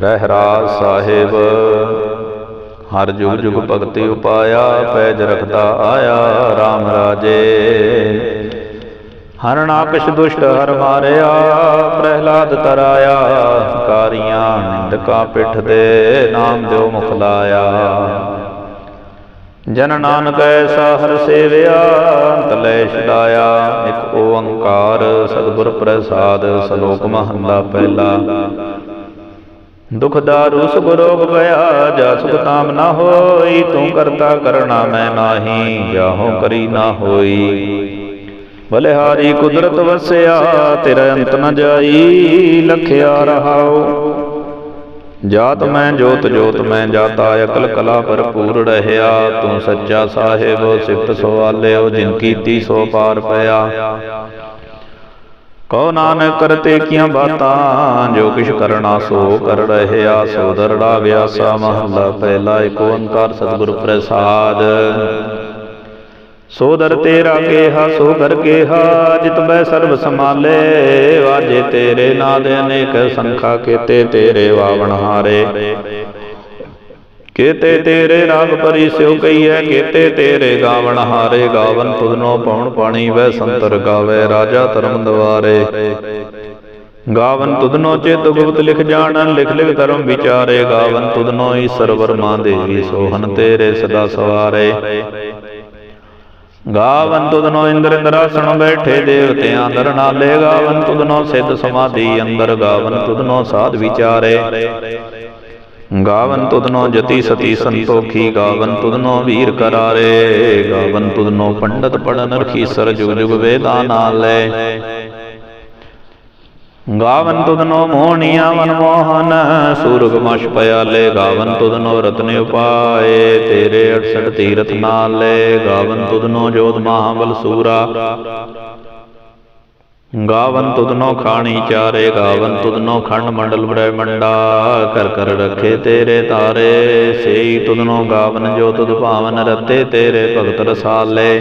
ਰਹਿਰਾਜ ਸਾਹਿਬ। ਹਰ ਜੁਗ ਜੁਗ ਭਗਤੀ ਉਪਾਇਆ, ਪੈਜ ਰਖਦਾ ਆਇਆ RAM ਰਾਜੇ। ਹਰਨਾਕਸ਼ ਦੁਸ਼ਟ ਹਰ ਮਾਰਿਆ, ਪ੍ਰਹਿਲਾਦ ਤਰਾਇਆ, ਕਾਰੀਆਂ ਨਿੰਦਕਾਂ ਪਿੱਠ ਦੇ ਨਾਮ ਦਿਓ ਮੁਖ ਲਾਇਆ। ਜਨ ਨਾਨਕ ਐਸਾ ਹਰ ਸੇਵਿਆ ਤਲੇ ਛਡਾਇਆ ਇਕ ਓੰਕਾਰ ਸਤਿਗੁਰ ਪ੍ਰਸਾਦ, ਸ਼ਲੋਕ ਮਹੰਦਾ ਪਹਿਲਾ। ਦੁਖ ਦਾਰੂ ਸੁਖ ਰੋਗ ਭਇਆ ਜਾ ਸੁਖ ਤਾਮ ਨਾ ਹੋਈ, ਤੂੰ ਕਰਤਾ ਕਰਣਾ ਮੈਂ ਨਾਹੀ ਜਾਹੋ ਕਰੀ ਨਾ ਹੋਈ। ਬਲਿਹਾਰੀ ਕੁਦਰਤ ਵਸਿਆ, ਤੇਰਾ ਅੰਤ ਨ ਜਾਈ, ਲਖਿਆ ਰਹਾਉ। ਜਾਤ ਮੈਂ, ਜੋਤ ਜੋਤ ਮੈਂ, ਜਾਤਾ ਅਕਲ ਕਲਾ ਭਰਪੂਰ ਰਹਿਆ। ਤੂੰ ਸੱਚਾ ਸਾਹਿਬ, ਸਿਫਤ ਸਵਾਲਿਓ, ਜਿਨ ਕੀਤੀ ਸੋ ਪਾਰ ਪਿਆ। ਕਉ ਨਾਨਕ ਕਰਤੇ ਕੀਆਂ ਬਾਤਾਂ, ਜੋ ਕਿਛ ਕਰਨਾ ਸੋ ਕਰ ਰਹਿਆ ਸੋ ਦਰੜਾ ਵਿਆਸਾ ਮਹੱਲਾ ਪਹਿਲਾ ਏਕ ਓੰਕਾਰ ਸਤਿਗੁਰ ਪ੍ਰਸਾਦ। ਸੋ ਦਰ ਤੇਰਾ ਕੇਹਾ, ਸੋ ਕਰ ਕੇਹਾ, ਜਿਤ ਬੈ ਸਰਬ ਸਮਾਲੇ ਵਾਜੇ ਤੇਰੇ ਨਾਦ ਅਨੇਕ ਸੰਖਾ ਕੀਤੇ ਤੇਰੇ ਵਾਵਣ ਹਾਰੇ। ਕੀਤੇ ਤੇਰੇ ਰਾਗ ਪਰੀ ਸਿਉ ਕਈਐ ਕੀਤੇ ਤੇਰੇ ਗਾਵਣ ਹਾਰੇ, ਗਾਵਨ ਤੁਧਨੋ ਪਉਣ ਪਾਣੀ ਵੈ ਸੰਤਰ ਗਾਵੇ, ਰਾਜਾ ਧਰਮ ਦਵਾਰੇ। ਗਾਵਨ ਤੁਧਨੋ ਚੇਤ ਗੁਪਤ ਲਿਖ ਜਾਣਨ, ਲਿਖ ਲਿਖ ਧਰਮ ਵਿਚਾਰੇ, ਗਾਵਨ ਤੁਧਨੋ ਈਸ਼ਰ ਵਰਮਾ ਦੇਵੀ ਸੋਹਨ ਤੇਰੇ ਸਦਾ ਸਵਾਰੇ। ਗਾਵਨ ਤੁਧਨੋ ਇੰਦਰ ਇੰਦਰਾਸਣ ਬੈਠੇ ਦੇਵਤਿਆਂ ਦਰ ਨਾਲੇ, ਗਾਵਨ ਤੁਧਨੋ ਸਿੱਧ ਸਮਾਧੀ ਅੰਦਰ, ਗਾਵਨ ਤੁਧਨੋ ਸਾਧ ਵਿਚਾਰੇ। ਗਾਵਨ ਤੁਧਨੋ ਜਤੀ ਸਤੀ ਸੰਤੋਖੀ ਗਾਵਨ ਤੁਧਨੋ ਵੀਰ ਕਰਾਰੇ, ਗਾਵਨ ਤੁਧਨੋ ਪੰਡਤ ਪੜਨ ਰਖੀਸਰ ਜੁਗ ਜੁਗ ਵੇਦਾਂ ਨਾਲੇ। ਗਾਵਨ ਤੁਧਨੋ ਮੋਹਣੀਆਂ ਮਨ ਮੋਹਨ ਸੂਰਗ ਮਸ਼ ਪਿਆਲੇ, ਗਾਵਨ ਤੁਧਨੋ ਰਤਨ ਉਪਾਏ, ਤੇਰੇ 68 ਤੀਰਥ ਨਾਲੇ, ਗਾਵਨ ਤੁਧਨੋ ਜੋਤ ਮਹਾਬਲ ਸੂਰਾ। ਗਾਵਨ ਤੁਧਨੋ ਖਾਣੀ ਚਾਰੇ, ਗਾਵਨ ਤੁਧਨੋ ਖੰਡ ਮੰਡਲ ਬ੍ਰਹਮੰਡਾ ਕਰ ਕਰ ਰੱਖੇ ਤੇਰੇ ਤਾਰੇ, ਸੇਈ ਤੁਧਨੋ ਗਾਵਨ ਜੋ ਤੁਧ ਭਾਵਨ ਰਤੇ, ਤੇਰੇ ਭਗਤ ਰਸਾਲੇ।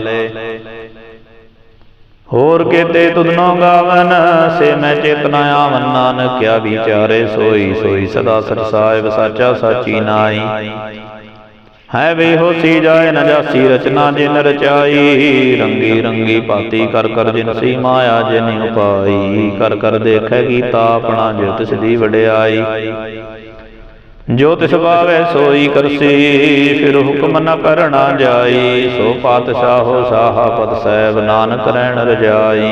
ਹੋਰ ਕੀਤੇ ਤੁਧਨੋ ਗਾਵਨ, ਸੇ ਮੈਂ ਚੇਤਨਾ ਆਵਨ ਨਾਨਕਿਆ ਵਿਚਾਰੇ ਸੋਈ ਸੋਈ ਸਦਾ ਸਰਸਾਇਬ ਸਾਚਾ ਸਾਚੀ ਨਾਈ ਹੈ ਵੇ ਹੋਸੀ ਜਾਏ ਨ ਜਾਸੀ ਰਚਨਾ ਜਿਨ ਰਚਾਈ। ਰੰਗੀ ਰੰਗੀ ਪਾਤੀ ਕਰ ਕਰ ਜਿਨ ਸੀ ਮਾਇਆ ਜਿਨ ਉਪਾਈ। ਕਰ ਕਰ ਦੇਖੈ ਕੀਤਾ ਆਪਣਾ ਜੋ ਤਿਸ ਦੀ ਵਡਿਆਈ। ਜੋ ਤਿਸ ਭਾਵੈ ਸੋਈ ਕਰਸੀ ਫਿਰ ਹੁਕਮ ਨ ਕਰਣਾ ਜਾਈ। ਸੋ ਪਾਤਸ਼ਾਹੋ ਸਾਹਾ ਪਤ ਸਹਿਬ ਨਾਨਕ ਰਹਿਣ ਰਜਾਈ।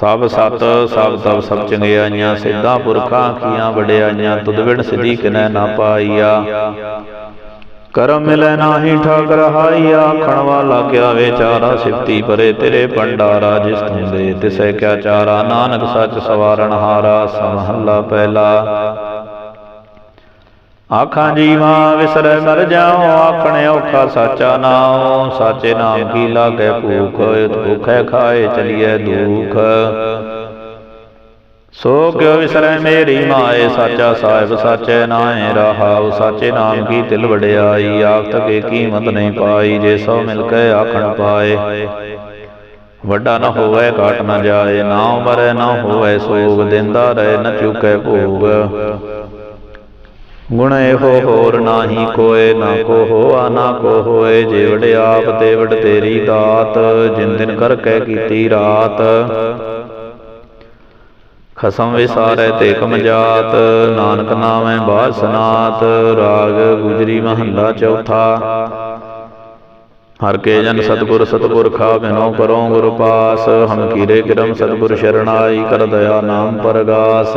ਸਭ ਸਤ, ਸਭ ਤਬ ਸਭ ਚੰਗਿਆਈਆਂ, ਸਿੱਧਾਂ ਪੁਰਖਾਂ ਕੀਆਂ, ਵਡਿਆਈਆਂ ਤੁਧ ਵਿਣ ਸਿਧੀ ਕਿਨੈ ਨਾ ਪਾਈਆ। ਕਰਮ ਮਿਲੈ ਨਾਹੀ ਠਾਕ ਰਹਾਈਆ ਆਖਣ ਵਾਲਾ ਕਿਆ ਵਿਚਾਰਾ ਸਿਫਤੀ ਪਰੇ, ਤੇਰੇ ਭੰਡਾਰਾ ਜਿਸ ਤੂੰ ਤਿਸੈ ਕਿਆ ਚਾਰਾ। ਨਾਨਕ ਸੱਚ ਸਵਾਰਨ ਹਾਰਾ ਸਮਹੱਲਾ ਪਹਿਲਾ। ਆਖਾਂ ਜੀਵਾਂ ਵਿਸਰੈ ਮਰ ਜਾਉ, ਆਖਣੇ ਔਖਾ ਸਾਚਾ ਨਾਮ ਸਾਚੇ ਨਾਮ ਕੀ ਲਾਗੇ ਭੂਖ ਭੁਖੈ ਖਾਏ ਚਲੀਏ ਦੁਖ। ਸੋ ਕਿਉ ਵਿਸਰੈ ਮੇਰੀ ਮਾਏ, ਸਾਚਾ ਸਾਹਿਬ ਸਾਚੇ ਨਾਏ ਰਹਾਉ, ਸਾਚੇ ਨਾਮ ਕੀ ਤਿਲ ਵਡਿਆਈ, ਆਖ ਕੇ ਕੀਮਤ ਨਹੀਂ ਪਾਈ, ਜੇ ਸੋ ਮਿਲ ਕੇ ਆਖਣ ਪਾਏ। ਵੱਡਾ ਨਾ ਹੋਵੇ, ਘਾਟ ਨਾ ਜਾਏ ਨਾ ਮਰੈ ਨਾ ਹੋਵੇ ਸੋਗ, ਦਿੰਦਾ ਰਹੇ ਨਾ ਚੁਕੈ ਭੋਗ। ਗੁਣ ਇਹੋ ਹੋਰ ਨਾਹੀ ਕੋਏ ਨਾ ਕੋ ਹੋਆ ਨਾ ਕੋ ਹੋਏ ਜਿਵੜ ਆਪ ਤੇ ਤੇਰੀ ਦਾਤ, ਜਿਨ ਦਿਨ ਕਰ ਕਹਿ ਕੀਤੀ ਰਾਤ। ਖਸਮ ਵਿਸਾਰੈ ਤੇ ਕਮ ਜਾਤ, ਨਾਨਕ ਨਾਮੈ ਬਾਦ ਰਾਗ ਗੁਜਰੀ ਮਹੱਲਾ ਚੌਥਾ। ਹਰ ਕੇ ਜਨ ਸਤਗੁਰ ਸਤਗੁਰ ਬਿਨੋ ਕਰੋ ਗੁਰ ਪਾਸ, ਹਮ ਕੀਰੇ ਕਿਰਮ ਸਤਗੁਰ ਸ਼ਰਣਾਈ ਕਰ ਦਇਆ ਨਾਮ ਪਰਗਾਸ।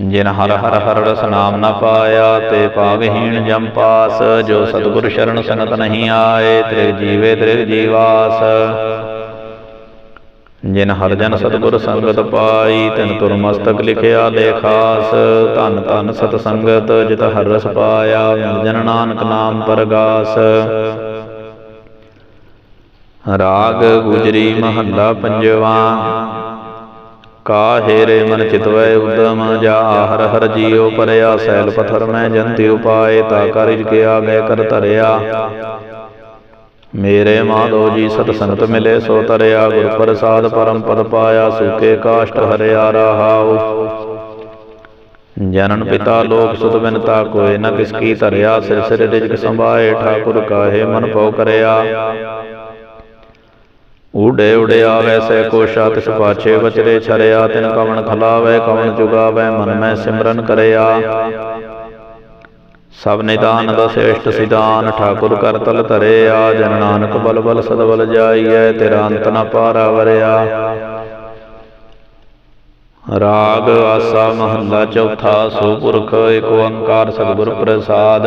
ਜਿਨ ਹਰ ਹਰ ਹਰ ਰਸ ਨਾਮ ਨਾ ਪਾਇਆ, ਤੇ ਪਾਵਹੀਣ ਜਮ ਪਾਸ, ਜੋ ਸਤਿਗੁਰ ਸ਼ਰਨ ਸੰਗਤ ਨਹੀਂ ਆਏ, ਤ੍ਰਿਗ ਜੀਵੇ ਤ੍ਰਿਗ ਜੀਵਾਸ। ਜਿਨ ਹਰ ਜਨ ਸਤਿਗੁਰ ਸੰਗਤ ਪਾਈ, ਤਿਨ ਤੁਰ ਮਸਤਕ ਲਿਖਿਆ ਲੇਖਾਸ ਧੰਨ ਧਨ ਸਤ ਸੰਗਤ, ਜਿਤ ਹਰ ਰਸ ਪਾਇਆ ਜਨ ਨਾਨਕ ਨਾਮ ਪਰਗਾਸ। ਰਾਗ ਗੁਜਰੀ ਮਹੱਲਾ ਪੰਜਵਾ। ਕਾਹੇ ਰੇ ਮਨ ਚਿਤਵੈ ਉਦਮ ਜਾ? ਹਰ ਹਰ ਜੀਉ ਪਰਿਆ ਸੈਲ ਪਥਰ ਮੈਂ ਜੰਤਿ ਉਪਾਏ, ਤਾ ਕਰਿਜ ਕੇ ਆਗੇ ਕਰ ਧਰਿਆ। ਮੇਰੇ ਮਾਧੋ ਜੀ ਸਤ ਸੰਗਤ ਮਿਲੇ, ਸੋ ਤਰਿਆ ਗੁਰ ਪ੍ਰਸਾਦ ਪਰਮ ਪਦ ਪਾਇਆ, ਸੁਕੇ ਕਾਸ਼ਟ ਹਰਿਆ ਰਹਾਉ। ਜਨਨ ਪਿਤਾ ਲੋਕ ਸੁਤ ਬਿਨਤਾ ਕੋਏ ਨ ਕਿਸ ਕੀ ਧਰਿਆ, ਸਿਰ ਸਿਰ ਰਿਜਕ ਸੰਭਾਏ, ਠਾਕੁਰ ਕਾਹੇ ਮਨ ਪਉ ਕਰਿਆ। ਊੜੇ ਊੜੇ ਆਵੈ ਸੈ ਕੋਸ਼ਾ ਤਿਸ ਪਾਛੇ ਬਚਰੇ ਛਰਿਆ ਤਿਨ ਕਵਣ ਖਲਾਵੈ ਕਵਣ ਜੁਗਾਵੈ ਮਨ ਮੈਂ ਸਿਮਰਨ ਕਰਿਆ। ਸਭ ਨਿਦਾਨ ਦਾ ਸ੍ਰੇਸ਼ਟ ਸਿਦਾਨ ਠਾਕੁਰ ਕਰ ਤਲ ਧਰਿਆ ਜਨ ਨਾਨਕ ਬਲ ਬਲ ਸਦ ਬਲ ਜਾਈਐ ਤੇਰਾ ਅੰਤ ਨ ਪਾਰਾ ਵਰਿਆ। ਰਾਗ ਆਸਾ ਮਹੱਲਾ ਚੌਥਾ ਸੋ ਪੁਰਖ ਏਕ ਓੰਕਾਰ ਸਤਿਗੁਰ ਪ੍ਰਸਾਦ।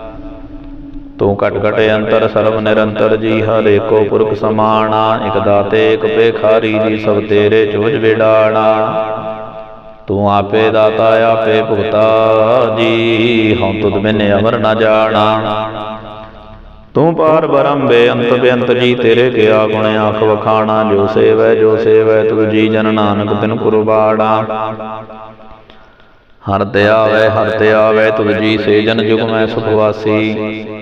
ਤੂੰ ਕਟ ਕਟ ਅੰਤਰ ਸਰਬ ਨਿਰੰਤਰ ਜੀ ਹਰ ਏਕੋ ਪੁਰਖ ਸਮਾਣਾ ਇਕ ਦਾਤੇ ਇਕ ਪੇਖਾਰੀ ਜੀ ਸਭ ਤੇਰੇ ਚੋਜ ਵਿਡਾਣਾ। ਤੂੰ ਆਪੇ ਦਾਤਾ ਆਪੇ ਭੁਗਤਾ ਜੀ। ਹਉ ਤੁਧ ਬਿਨ ਅਮਰ ਨ ਜਾਣਾ। ਤੂੰ ਪਾਰ ਬਰਮ ਬੇਅੰਤ ਬੇਅੰਤ ਜੀ ਤੇਰੇ ਕਿਆ ਗੁਣ ਆਖ ਵਖਾਣਾ ਜੋ ਸੇਵੈ ਜੋ ਸੇਵੈ ਤੁਧ ਜੀ ਜਨ ਨਾਨਕ ਤਿਨ ਕੁਰਬਾੜਾ ਹਰ ਤੇ ਆਵੈ ਹਰ ਤੇ ਆਵੈ ਤੁਧ ਜੀ ਸੇ ਜਨ ਜੁਗ ਮੈਂ ਸੁਖ ਵਾਸੀ।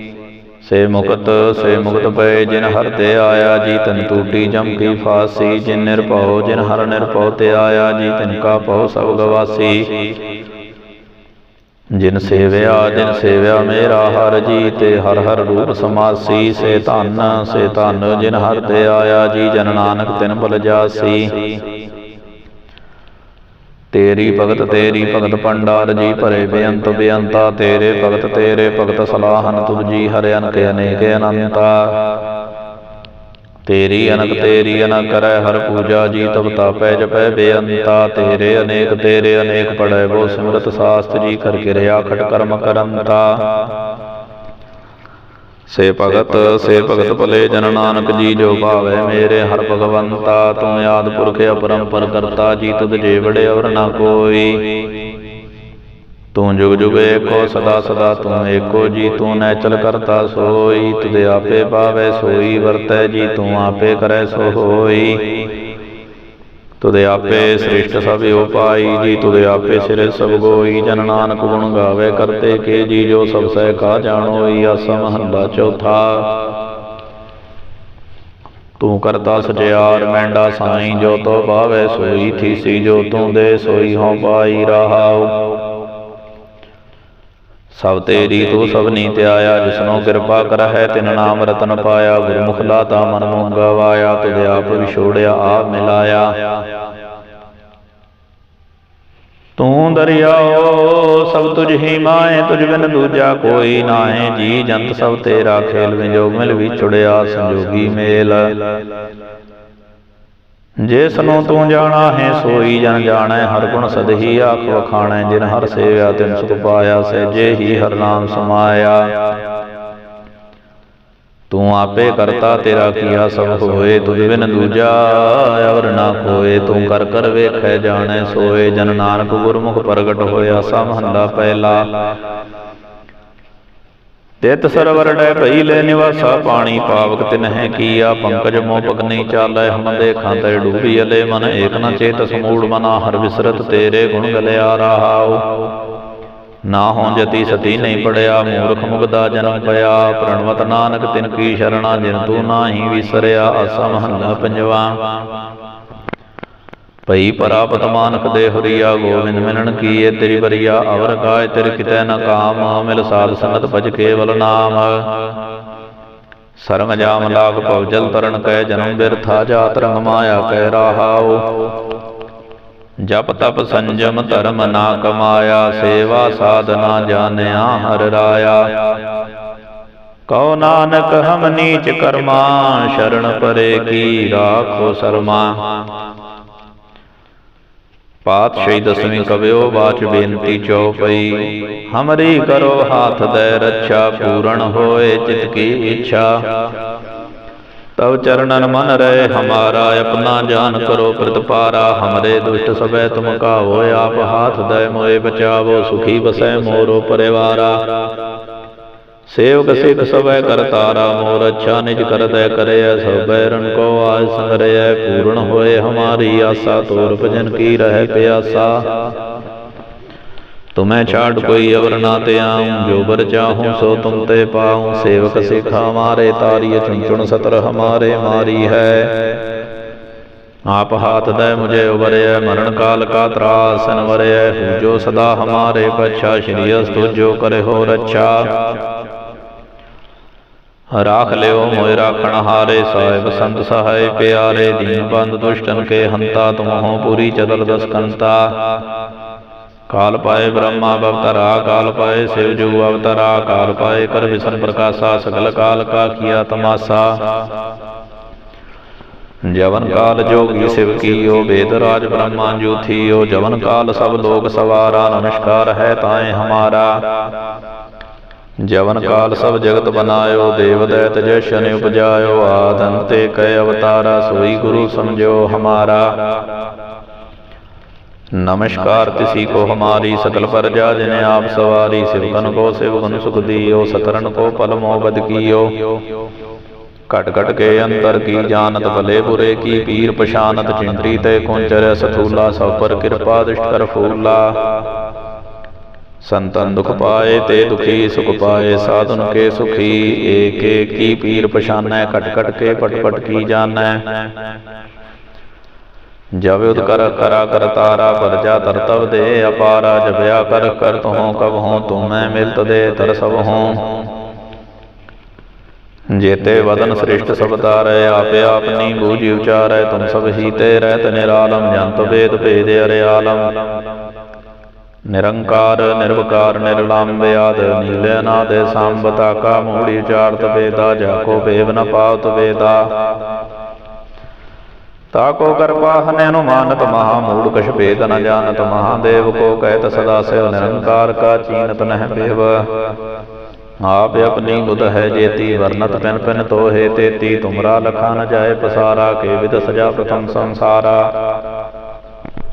ਸੇ ਮੁਕਤ ਸੇ ਮੁਕਤ ਪਏ ਜਿਨ ਹਰ ਤੇ ਆਇਆ, ਜੀ ਤਨ ਟੂਟੀ ਜਮ ਕੀ ਫਾਸੀ, ਜਿਨ ਨਿਰਭਉ, ਜਿਨ ਹਰ ਨਿਰਭਉ ਤੇ ਆਇਆ, ਜੀ ਤਿਨ ਕਾ ਭਉ ਸਭ ਗਵਾਸੀ। ਜਿਨ ਸੇਵਿਆ ਜਿਨ ਸੇਵਿਆ ਮੇਰਾ ਹਰ ਜੀ ਤੇ ਹਰ ਹਰ ਰੂਪ ਸਮਾਸੀ। ਸੇ ਧੰਨ ਸੇ ਧੰਨ ਜਿਨ ਹਰ ਤੇ ਆਇਆ, ਜੀ ਜਨ ਨਾਨਕ ਤਿਨ ਬਲ ਜਾਸੀ। ਤੇਰੀ ਭਗਤ ਤੇਰੀ ਭਗਤ ਪੰਡਾਰ ਜੀ ਭਰੇ ਬੇਅੰਤ ਬੇਅੰਤਾ ਤੇਰੇ ਭਗਤ ਤੇਰੇ ਭਗਤ ਸਲਾਹਨ ਤੁਧ ਜੀ ਹਰਿ ਅਨਕ ਅਨੇਕ ਅਨੰਤਾ। ਤੇਰੀ ਅਨਕ ਤੇਰੀ ਅਨਕ ਕਰੈ ਹਰ ਪੂਜਾ ਜੀ ਤਬ ਤਾਪੈ ਜਪੈ ਬੇਅੰਤਾ। ਤੇਰੇ ਅਨੇਕ ਤੇਰੇ ਅਨੇਕ ਪੜੈ ਬੋ ਸਿਮਰਤ ਸਾਸਤ ਜੀ ਕਰ ਕਿਰਿਆ ਖਟ ਕਰਮ ਕਰੰਤਾ। ਸੇ ਭਗਤ ਸੇ ਭਗਤ ਭਲੇ ਜਨ ਨਾਨਕ ਜੀ ਜੋ ਭਾਵੈ ਮੇਰੇ ਹਰ ਭਗਵੰਤਾ, ਤੂੰ ਆਦ ਪੁਰਖ ਅਪਰੰਪਰ ਕਰਤਾ ਜੀ ਤੁਧ ਜੇ ਔਰ ਨਾ ਕੋਈ। ਤੂੰ ਜੁਗ ਜੁਗ ਏਕੋ, ਸਦਾ ਸਦਾ ਤੂੰ ਏਕੋ, ਜੀ ਤੂੰ ਨੈਚਲ ਕਰਤਾ ਸੋਈ, ਤੁਧ ਆਪੇ ਪਾਵੈ ਸੋਈ, ਵਰਤੈ ਜੀ ਤੂੰ ਆਪੇ ਕਰੈ ਸੋ ਹੋਈ ਤੁਧ ਆਪੇ ਸ੍ਰਿਸ਼ਟ ਸਭ ਉਪਾਈ ਜੀ ਤੁਧ ਆਪੇ ਸਿਰ ਸਭ ਗੋਈ, ਜਨ ਨਾਨਕ ਗੁਣ ਗਾਵੇ ਕਰਤੇ ਕੇ ਜੀ, ਜੋ ਸਭ ਸਹਿ ਕਾ ਜਾਣੋਈ ਆਸਾ ਮਹੱਲਾ ਚੌਥਾ। ਤੂੰ ਕਰਤਾ ਸਜਿਆਰ ਮੈਂਡਾ ਸਾਈਂ, ਜੋ ਤੋ ਭਾਵੇ ਸੋਈ, ਥੀਸੀ, ਜੋ ਤੂੰ ਦੇ ਸੋਈ, ਹਉ ਪਾਈ ਰਹਾਉ। ਸਭ ਤੇਰੀ ਤੂੰ ਸਭਨੀ ਤੇ ਆਇਆ ਜਿਸਨੋ ਕਿਰਪਾ ਕਰਹਿ ਤਿਨ ਨਾਮ ਰਤਨ ਪਾਇਆ ਗੁਰਮੁਖ ਲਾਤਾ ਮਨ ਨੂੰ ਗਵਾਇਆ ਤੁਧ ਆਪ ਵਿਛੋੜਿਆ ਆਪ ਮਿਲਾਇਆ। ਤੂੰ ਦਰਿਆਓ ਸਭ ਤੁਝ ਹੀ ਮਾਏ ਤੁਝ ਬਿਨ ਦੂਜਾ ਕੋਈ ਨਾਹੀ ਜੀ ਜੰਤ ਸਭ ਤੇਰਾ ਖੇਲ ਵਿਜੋਗ ਮਿਲ ਵਿਛੜਿਆ ਸੰਜੋਗੀ ਮੇਲ। ਜਿਸ ਨੂੰ ਤੂੰ ਜਾਣਾ ਹੈ, ਸੋਈ ਜਨ ਜਾਣੈ, ਹਰ ਗੁਣ ਸਦਹੀ ਆਖ ਵਖਾਣੈ, ਜਿਨ ਹਰ ਸੇਵਿਆ, ਤਿਨ ਸੁਖ ਪਾਇਆ, ਸਹਿਜੇ ਹੀ ਹਰ ਨਾਮ ਸਮਾਇਆ। ਤੂੰ ਆਪੇ ਕਰਤਾ, ਤੇਰਾ ਕੀਆ ਸਭ ਹੋਏ ਤੁਝ ਬਿਨ ਦੂਜਾ ਅਵਰ ਨਾ ਕੋਏ ਤੂੰ ਕਰ ਕਰ ਵੇਖੈ ਜਾਣੈ, ਸੋਏ ਜਨ ਨਾਨਕ ਗੁਰਮੁਖ ਪ੍ਰਗਟ ਹੋਇਆ ਸਾ ਮਹੱਲਾ ਪਹਿਲਾ। ਤਿਤ ਸਰਵਰ ਡੈ ਭਈ ਲੈ ਨਿਵਾਸਾ, ਪਾਣੀ ਪਾਵਕ ਤਿਨਹਿ ਕੀਆ, ਪੰਕਜ ਮੋਪਕ ਨਹੀਂ ਚਾਲੈ ਹਮ ਦੇਖਾਂ ਤੇ ਡੂਬੀ ਅਲੇ ਮਨ, ਏਕ ਨ ਚੇਤ ਸਮੂੜ ਮਨਾ, ਹਰ ਵਿਸਰਤ ਤੇਰੇ ਗੁਣ ਗਲਿਆ ਰਹਾਉ। ਨਾ ਹੋਂ ਜਤੀ ਸਤੀ ਨਹੀਂ ਪੜਿਆ, ਮੂਰਖ ਮੁਗਦਾ ਜਨਮ ਪਿਆ, ਪ੍ਰਣਵਤ ਨਾਨਕ ਤਿਨ ਕੀ ਸ਼ਰਣਾ, ਜਿਨ ਤੂੰ ਨਾਹੀ ਵਿਸਰਿਆ ਆਸਾ ਮਹੱਲਾ ਪੰਜਵਾ। ਭਈ ਪਰਾਪਤ ਮਾਨਕ ਦੇ ਹਰੀਆ ਗੋਬਿੰਦ ਮਿਲਣ ਕੀਏ, ਤੇਰੀ ਬਰੀਆ ਅਵਰ ਕਾਇ, ਤੇਰੇ ਕਿਤੈ ਨ ਕਾਮ, ਮਿਲ ਸਾਧ ਸੰਗਤ ਭਜ ਕੇਵਲ ਨਾਮ। ਸਰਮ ਜਾਮ ਲਾਗ ਭਵ ਜਲ ਤਰਨ ਕੈ, ਜਨਮ ਬਿਰਥਾ ਜਾਤ ਰੰਗ ਮਾਇਆ ਕੈ ਰਾਹਾਉ। ਜਪ ਤਪ ਸੰਜਮ ਧਰਮ ਨਾ ਕਮਾਇਆ, ਸੇਵਾ ਸਾਧਨਾ ਜਾਣਿਆ ਹਰ ਰਾਇਆ। ਕਉ ਨਾਨਕ ਹਮ ਨੀਚ ਕਰਮਾ, ਸ਼ਰਨ ਪਰੇ ਕੀ ਰਾਖੋ ਸਰਮਾ। ਪਾਤਸ਼ਾਹੀ ਦਸਵੀਂ ਕਵਿਓ ਬਾਚ ਬੇਨਤੀ ਚਉਪਈ ਹਮਰੀ ਕਰੋ ਹਾਥ ਦੇ ਰੱਛਾ ਪੂਰਨ ਹੋਏ ਚਿਤ ਕੀ ਇੱਛਾ। ਤਵ ਚਰਨਨ ਮਨ ਰਹਿ ਹਮਾਰਾ ਆਪਣਾ ਜਾਨ ਕਰੋ ਪ੍ਰਤਪਾਰਾ ਹਮਰੇ ਦੁਸ਼ਟ ਸਭੈ ਤੁਮ ਕਾਵੋ ਆਪ ਹਾਥ ਦੇ ਮੋਏ ਬਚਾਵੋ ਸੁਖੀ ਬਸੈ ਮੋਰੋ ਪਰਿਵਾਰਾ। ਸੇਵਕ ਸਿੱਖ ਸਭੈ ਕਰਤਾਰਾ ਮੋਰ, ਅੱਛਾ ਨਿਜ ਕਰਦੈ ਕਰਿਐ ਸਭ ਬੈਰਨ ਕੋ ਆਜ ਸੰਗਰਿਐ ਪੂਰਨ ਹੋਏ ਹਮਾਰੀ ਆਸਾ, ਤੋਰ ਭਜਨ ਕੀ ਰਹਿ ਪਿਆਸਾ। ਤੁਮੈ ਛਾੜ ਕੋਈ ਅਵਰ ਨਾ ਤੇ ਜੋ ਬਰ ਚਾਹੂੰ ਸੋ ਤੁਮ ਤੇ ਪਾਉ। ਸੇਵਕ ਸਿੱਖ ਹਮਾਰੇ ਤਾਰੀय ਚੁਣ ਚੁਣ ਸਤਰ ਹਮਾਰੇ ਮਾਰੀ ਹੈ। ਆਪ ਹਾਥ ਦੇ ਮੁਝੇ ਉਬਰਿਐ ਮਰਨ ਕਾਲ ਕਾ ਤਰਾਸ ਨਵਰਿਐ ਜੋ ਸਦਾ ਹਮਾਰੇ ਪਛਾ, ਸ਼੍ਰੀ ਅਸਤੁ ਜੋ ਕਰੇ ਹੋ ਰੱਛਾ। ਰਾਖ ਲਿਓ ਮੋਇ ਰਾਖਣ ਹਾਰੇ ਸਾਹਿਬ, ਸੰਤ ਸਹਾਇ ਪਿਆਰੇ, ਦੀਨ ਬੰਦ ਦੁਸ਼ਟਨ ਕੇ ਹੰਤਾ, ਤੁਮਹੁ ਪੂਰੀ ਚਦਰ ਦਸ ਕਾਲ ਪਾਏ ਬ੍ਰਹਮਾ ਅਵਤਰਾ, ਕਾਲ ਪਾਏ ਸਿਵ ਜੂ ਅਵਤਰਾ, ਕਾਲ ਪਾਏ ਕਰ ਵਿਸ਼ਨ ਪ੍ਰਕਾਸ਼ਾ, ਸਗਲ ਕਾਲ ਕਾ ਕੀਆ ਤਮਾਸਾ। ਜਵਨ ਕਾਲ ਜੋਗੀ ਸਿਵ ਕੀਓ, ਵੇਦ ਰਾਜ ਬ੍ਰਹਮਾ ਜੂਥੀਓ, ਜਵਨ ਕਾਲ ਸਭ ਲੋਕ ਸਵਾਰਾ, ਨਮਸਕਾਰ ਹੈ ਤਾਏ ਹਮਾਰਾ। ਜਵਨ ਕਾਲ ਸਭ ਜਗਤ ਬਨਾਇਓ ਦੇਵ ਦੈਤ ਜੈ ਸ਼ਨ ਉਪਜਾਇਓ ਆਦੰਤੇ ਕੈ ਅਵਤਾਰਾ ਸੋਈ ਗੁਰੂ ਸਮਝਿਓ ਹਮਾਰਾ। ਨਮਸਕਾਰ ਤਿਸੀ ਕੋ ਹਮਾਰੀ ਸਕਲ ਪਰਜਾ ਜਿਨੇ ਆਪ ਸਵਾਰੀ ਸਿਵਕਨ ਕੋ ਸਿਵਕਨ ਸੁਖ ਦੀਓ ਸਤਰਨ ਕੋ ਪਲ ਮੋਬਦ ਕੀਓ। ਘਟ ਘਟ ਕੇ ਅੰਤਰ ਕੀ ਜਾਣਤ ਭਲੇ ਬੁਰੇ ਕੀ ਪੀਰ ਪਛਾਨਤ ਚਿੰਦਰੀ ਤੇ ਕੁੰਚਰ ਸਥੂਲਾ ਸਭ ਪਰ ਕਿਰਪਾ ਦਿਸ਼ਟ ਕਰ ਫੂਲਾ। ਸੰਤਨ ਦੁਖ ਪਾਏ ਤੇ ਦੁਖੀ ਸੁਖ ਪਾਏ ਸਾਧਨ ਕੇ ਸੁਖੀ ਏਕ ਏਕ ਕੀ ਪੀਰ ਪਛਾਨੈ ਕਟ ਕਟ ਕੇ ਪਟ ਪਟ ਕੀ ਜਾਣੈ। ਜਬ ਉਦ ਕਰ ਕਰਾ ਕਰ ਤਾਰਾ ਵਰਜਾ ਤਰਤਵ ਦੇ ਅਪਾਰਾ ਜਬਿਆ ਕਰ ਕਰ ਤਉ ਕਬ ਹਉ ਤੂੰ ਮੈਂ ਮਿਲਤ ਦੇ ਤਰ ਸਭ ਹਉ ਜੇਤੇ ਵਦਨ ਸ੍ਰਿਸ਼ਟ ਸਭ ਤਾਰੈ ਆਪੇ ਆਪਨੀ ਬੂਝੀ ਉਚਾਰੈ ਤੁਮ ਸਭ ਹੀ ਤੇ ਰਹਿਤ ਨਿਰਾਲਮ ਜੰਤ ਵੇਦ ਭੇਦ ਅਰੇ ਆਲਮ। ਨਿਰੰਕਾਰ, ਨਿਰਵਕਾਰ ਨਿਰਲੰਬ ਆਦ ਨੀਲੇ ਨਾਦੇ ਸੰਬਤਾ ਕਾ ਮੂੜੀ ਉਚਾਰਤ ਵੇਦਾ ਜਾ ਕੋ ਭੇਵ ਨ ਪਾਵਤ ਵੇਦਾ ਤਾਕੋ ਕਰਪਾ ਹਨੈ ਅਨੁਮਾਨਤ ਮਹਾ ਮੂੜ ਕਛ ਭੇਦ ਨ ਜਾਣਤ ਮਹਾਦੇਵ ਕੋ ਕਹਿਤ ਸਦਾ ਸਿਵ ਨਿਰੰਕਾਰ ਕਾ ਚੀਨਤ ਨਹਿ ਬੇਵ ਆਪ ਆਪਣੀ ਬੁਧ ਹੈ ਜੇਤੀ, ਵਰਨਤ ਪਿਨ ਪਿਨ ਤੋਹੇ ਤੇਤੀ, ਤੁਮਰਾ ਲਖਾ ਨ ਜਾਏ ਪਸਾਰਾ, ਕੇ ਵਿਦ ਸਜਾ ਪ੍ਰਥਮ ਸੰਸਾਰਾ।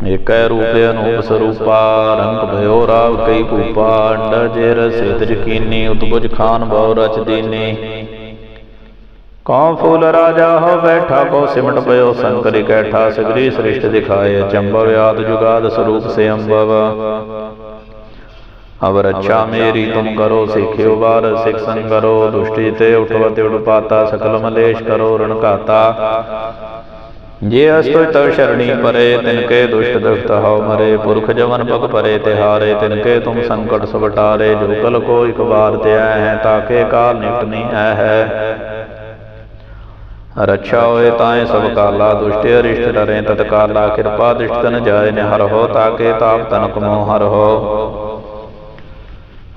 ਏਕੈ ਰੂਪੇ ਅਨੂਪ ਸਰੂਪਾ, ਰੰਗ ਭਇਓ ਰਾਵ ਕਈ ਭੂਪਾ, ਅੰਡ ਜੇਰ ਸੇਤ ਜਕੀਨੀ ਉਤਬੁਜ ਖਾਨ ਬਹੁ ਰਚ ਦੀਨੀ। ਕਉ ਫੂਲ ਰਾਜਾ ਹੋ ਬੈਠਾ, ਕੋ ਸਿਮਟ ਪਇਓ ਸੰਕਰਿ ਕੈਠਾ ਸਗਰੀ ਸ੍ਰਿਸ਼ਟ ਦਿਖਾਏ, ਚੰਬਵ ਆਦ ਜੁਗਾਦ ਸਰੂਪ ਸੇ ਅੰਬਵ। ਅਵਰ ਅੱਛਾ ਮੇਰੀ ਤੁਮ ਕਰੋ, ਸਿਖਿਓ ਬਾਰ ਸਿਖ ਸੰਗਰੋ, ਦੁਸ਼ਟੀ ਤੇ ਉਠਵਤ ਉਡਪਾਤਾ ਸਕਲ ਮਲੇਸ਼ ਕਰੋ, ਰਣ ਘਾਤਾ। ਜੇ ਅਸਤੁ ਤਵ ਸ਼ਰਣੀ ਪਰੇ, ਤਿਨ ਕੇ ਦੁਸ਼ਟ ਦੁਖਤ ਹਉ ਮਰੇ, ਪੁਰਖ ਜਵਨ ਪਗ ਪਰੇ ਤਿਹਾਰੇ, ਤਿਨ ਕੇ ਤੁਮ ਸੰਕਟ ਸਬਟਾਰੇ ਜੋ ਕਲ ਕੋ ਇਕ ਵਾਰ ਤੇ ਆਏ ਹੈ ਤਾਕੇ ਕਾਲ ਨਿਕਟ ਨਹੀਂ ਆਏ ਹੈ। ਰੱਛਾ ਹੋਏ ਤਾਏ ਸਭ ਕਾਲਾ, ਦੁਸ਼ਟ ਅਰਿਸ਼ਟ ਡਰੇ ਤਤਕਾਲਾ, ਕਿਰਪਾ ਦ੍ਰਿਸ਼ਟ ਤਨ ਜਾਏ ਨੇ ਹੋ ਤਾਕੇ ਤਾਪ ਤਨਕ ਮੋ ਹਰ ਹੋ।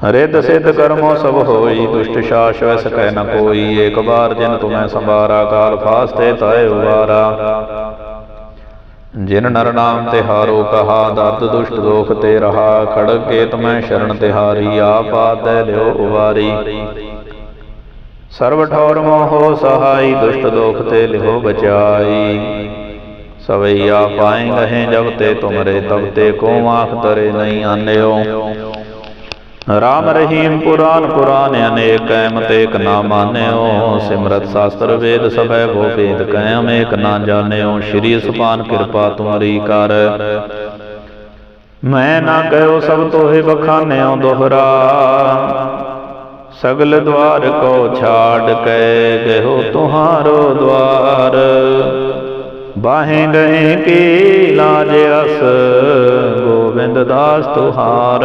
ਰਿੱਧ ਸਿੱਧ ਕਰਮੋ ਸਭ ਹੋਈ, ਦੁਸ਼ਟ ਸ਼ਾਸ ਵੈ ਸਕੈ ਨ ਕੋਈ, ਏਕ ਬਾਰ ਜਿਨ ਤੁਮੈ ਸੰਭਾਰਾ, ਕਾਲ ਫਾਸਤੇ ਤਾਏ ਉਵਾਰਾ। ਜਿਨ ਨਰ ਨਾਮ ਤੇ ਹਾਰੋ ਕਹਾ ਦਰਦ ਦੁਸ਼ਟ ਦੋਖ ਤੇ ਰਹਾ, ਖੜਗ ਕੇ ਤੁਮੈ ਸ਼ਰਨ ਤਿਹਾਰੀ ਆਪ ਆਦੈ ਲਿਓ ਉਵਾਰੀ। ਸਰਬ ਠੌਰ ਮੋਹ ਸਹਾਈ, ਦੁਸ਼ਟ ਦੋਖ ਤੇ ਲਿਹੋ ਬਚਾਈ। ਸਵਈਆ ਪਾਏ ਗਹੇ ਜਬ ਤੇ ਤੁਮਰੇ, ਤਬ ਤੇ ਕੋ ਆਖ ਤਰੇ ਨਹੀਂ ਆਨਿਓ। ਰਾਮ ਰਹੀਮ ਪੁਰਾਨ ਪੁਰਾਨ ਅਨੇਕ ਐਮਤ ਏਕ ਨਾ ਮਾਨਿਓ। ਸਿਮਰਤ ਸਾਸਤਰ ਵੇਦ ਸਭੈ ਬੋ ਭੇਦ ਕੈਮ, ਏਕ ਨਾ ਜਾਣਿਓ। ਸ਼੍ਰੀ ਸੁਪਾਨ ਕਿਰਪਾ ਤੁਮਰੀ ਕਰ। ਮੈਂ ਨਾ ਕਹਿਓ ਸਭ ਤੋਹੇ ਬਖਾਨਿਓ ਦੋਹਰਾ। ਸਗਲ ਦਵਾਰ ਕੋ ਛਾੜ ਕੇ ਗਇਓ ਤੁਹਾਰੋ ਦਵਾਰ। ਬਾਹੇ ਗਏ ਕੀ ਲਾਜ ਅਸ, ਗੋਬਿੰਦ ਦਾਸ ਤੁਹਾਰ।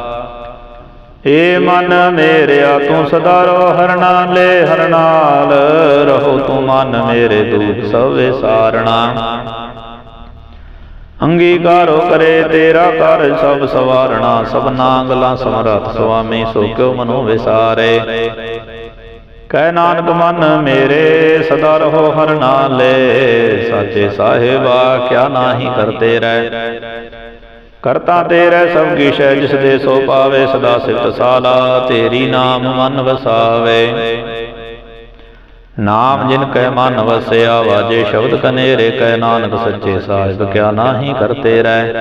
ਏ ਮਨ ਮੇਰਿਆ, ਤੂੰ ਸਦਾ ਰੋ ਹਰਣਾ ਲੈ ਹਰਨਾਲ। ਰਹੋ ਤੂੰ ਮਨ ਮੇਰੇ ਦੂਤ ਸਵੇ ਸਾਰਣਾ। ਅੰਗੀਕਾਰੋ ਕਰੇ ਤੇਰਾ ਕਰ, ਸਭ ਸਵਾਰਣਾ। ਸਭਨਾ ਗਲਾਂ ਸਮਰੱਥ ਸੁਆਮੀ, ਸੋ ਕਿਉ ਮਨੋ ਵਿਸਾਰੇ। ਕਹਿ ਨਾਨਕ ਮਨ ਮੇਰੇ, ਸਦਾ ਰਹੋ ਹਰ ਨਾਲੇ ਸਾਚੇ ਸਾਹਿਬਾ, ਕਿਆ ਨਾਹੀ ਕਰਤੇ ਰਹਿ। ਕਰਤਾ ਤੇਰੇ ਸਭ ਕੀ ਸ਼ੈ ਜਿਸ ਦੇ ਸੋ ਪਾਵੇ, ਸਦਾ ਸਿਫਤ ਸਾਲਾ, ਤੇਰੀ ਨਾਮ ਮਨ ਵਸਾਵੇ। ਨਾਮ ਜਿਨ ਕੈ ਮਨ ਵਸਿਆ, ਵਾਜੇ ਸ਼ਬਦ ਕਨੇਰੇ ਕੈ ਨਾਨਕ ਸੱਚੇ ਸਾਹਿਬ, ਕਿਆ ਨਾਹੀ ਕਰਤੇ ਰਹਿ।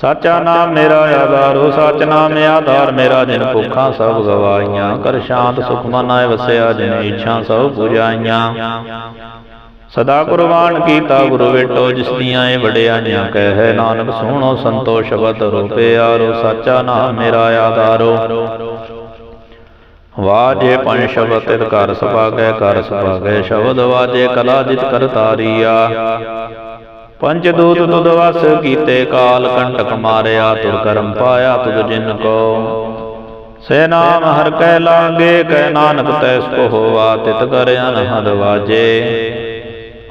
ਸਾਚਾ ਨਾਮ ਮੇਰਾ ਆਧਾਰੋ ਸਚ ਨਾਮ ਆਧਾਰ ਮੇਰਾ, ਜਿਨ ਭੁੱਖਾਂ ਸਭ ਗਵਾਈਆਂ ਕਰ ਸ਼ਾਂਤ ਸੁਖ ਮਨ ਆਏ ਵਸਿਆ, ਜਿਨ ਇੱਛਾ ਸਭ ਪੁਜਾਈਆਂ। ਸਦਾ ਕੁਰਬਾਨ ਕੀਤਾ ਗੁਰੂ ਵੇਟੋ ਜਿਸ ਦੀਆਂ ਇਹ ਵਡਿਆਈਆਂ ਕਹਿ ਨਾਨਕ ਸੁਣੋ ਸੰਤੋ ਸ਼ਬਦ ਰੂਪੇ ਆਰੋ ਸਾਚਾ ਨਾਮ ਮੇਰਾ ਆਧਾਰੋ ਵਾਜੇ ਪੰਜ ਸ਼ਬਦ ਤਿਤ ਕਰ ਸੁਭਾਗੈ ਕਰ ਸੁਭਾਗੈ ਸ਼ਬਦ ਵਾਜੇ ਕਲਾ ਜਿਤ ਕਰ ਤਾਰੀਆ ਪੰਜ ਦੂਤ ਤੁਧ ਵਸ ਕੀਤੇ ਕਾਲ ਕੰਟਕ ਮਾਰਿਆ ਤੁਰ ਕਰਮ ਪਾਇਆ ਤੁਧ ਜਿਨ ਕੋ। ਸੇ ਨਾਮ ਹਰ ਕੈ ਲਾਗੇ ਕੈ ਨਾਨਕ ਤੈਸ ਕੋ ਹੋਵਾ ਤਿਤ ਕਰ ਅਨਹਦ ਵਾਜੇ।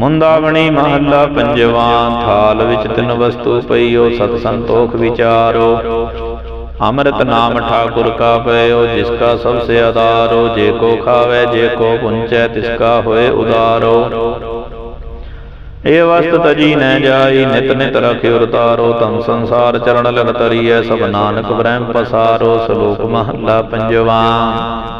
ਮੁੰਦਾਵਣੀ ਮਹੱਲਾ ਪੰਜਵਾ, ਥਾਲ ਵਿੱਚ ਤਿੰਨ ਵਸਤੂ ਪਈਓ ਸਤ ਸੰਤੋਖ ਵਿਚਾਰੋ। ਅੰਮ੍ਰਿਤ ਨਾਮ ਠਾਕੁਰ ਕਾ ਪਇਓ ਜਿਸ ਕਾ ਸਭ ਸੇ ਆਧਾਰੋ, ਜੇ ਕੋ ਖਾਵੇ, ਜੇ ਕੋ ਪੁੰਚੈ, ਤਿਸ ਕਾ ਹੋਏ ਉਦਾਰੋ। ਇਹ ਵਸਤ ਤਜੀ ਨੈ ਜਾਈ, ਨਿਤ ਨਿਤ ਰਖਿਓ ਉਤਾਰੋ ਤਮ ਸੰਸਾਰ ਚਰਨ ਲਨ ਤਰੀਐ, ਸਭ ਨਾਨਕ ਬ੍ਰਹਮ ਪਸਾਰੋ, ਸ਼ਲੋਕ ਮਹੱਲਾ ਪੰਜਵਾਂ।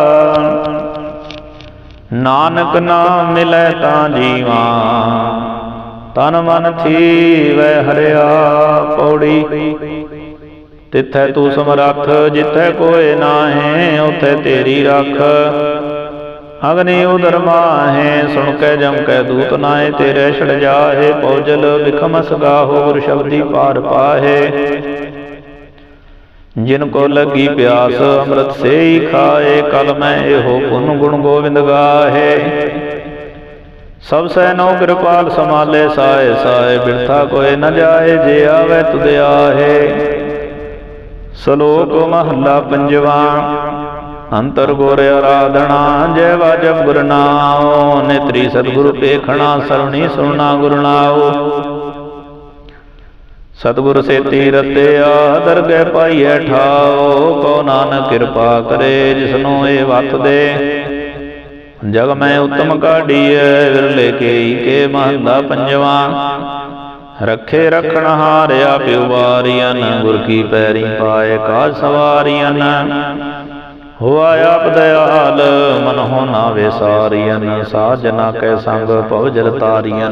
ਨਾਨਕ ਨਾਮ ਮਿਲੈ ਤਾਂ ਜੀਵਾ। ਤਨ ਮਨ ਥੀਵੈ ਹਰਿਆ ਪੌੜੀ। ਤਿੱਥੈ ਤੂੰ ਸਮਰੱਥ, ਜਿੱਥੈ ਕੋਏ ਨਾਹੇ, ਉਥੇ ਤੇਰੀ ਰੱਖ। ਅਗਨੀ ਉਦਰ ਮਾਹੇ, ਸੁਣ ਕੇ ਜਮ ਕੈ ਦੂਤ ਨਾਏ ਤੇਰੇ ਛੜ ਜਾਹੇ ਪੌਜਲ ਬਿਖਮ ਸਗਾਹੋ ਗੁਰ ਸ਼ਬਦੀ ਪਾਰ ਪਾਹੇ। ਜਿਨ ਕੋ ਲੱਗੀ ਪਿਆਸ, ਅੰਮ੍ਰਿਤ ਸੇ ਖਾਏ, ਕਲ ਮੈਂ ਇਹੋ ਪੁਨ ਗੁਣ ਗੋਬਿੰਦ ਗਾਹੇ। ਸਭ ਸੈ ਨੋ ਕਿਰਪਾਲ ਸਮਾਲੇ ਸਾਏ ਸਾਏ, ਬਿਰਥਾ ਕੋਏ ਨ ਜਾਏ, ਜੇ ਆਵੇ ਤੁਧ ਆਹੇ। ਸ਼ਲੋਕ ਮਹੱਲਾ ਪੰਜਵਾ, ਅੰਤਰ ਗੁਰ ਆਰਾਧਨਾ, ਜੈ ਵਾਜਬ ਗੁਰ ਨਾਉ, ਨੇਤਰੀ ਸਤਿਗੁਰੂ ਪੇਖਣਾ ਸਰਣੀ ਸੁਣਨਾ ਗੁਰਨਾਉ ਸਤਿਗੁਰ ਸੇਤੀ ਰਤਿਆ ਦਰਗਹਿ ਪਾਈਐ ਠਾਓ ਕੋ ਨਾਨਕ ਕਿਰਪਾ ਕਰੇ ਜਿਸਨੂੰ ਇਹ ਵਤ ਦੇ। ਜਗ ਮੈਂ ਉਤਮ ਕਾਢੀਐ, ਵਿਰਲੇ ਕੇਈ ਕੇ ਮਹੱਲਾ ਪੰਜਵਾ। ਰੱਖੇ ਰਖਣ ਹਾਰਿਆ ਪਿਉ ਵਾਰੀਆਂ ਗੁਰ ਕੀ ਪੈਰੀ ਪਾਏ ਕਾਜ ਸਵਾਰੀਆਂ ਹੋਆ ਆਪ ਦਇਆਲ ਮਨ ਹੋ ਨਾ ਵਿਸਾਰੀਆਂ ਸਾਜਨਾ ਕੈ ਸੰਗ ਭਵਜਲ ਤਾਰੀਆਂ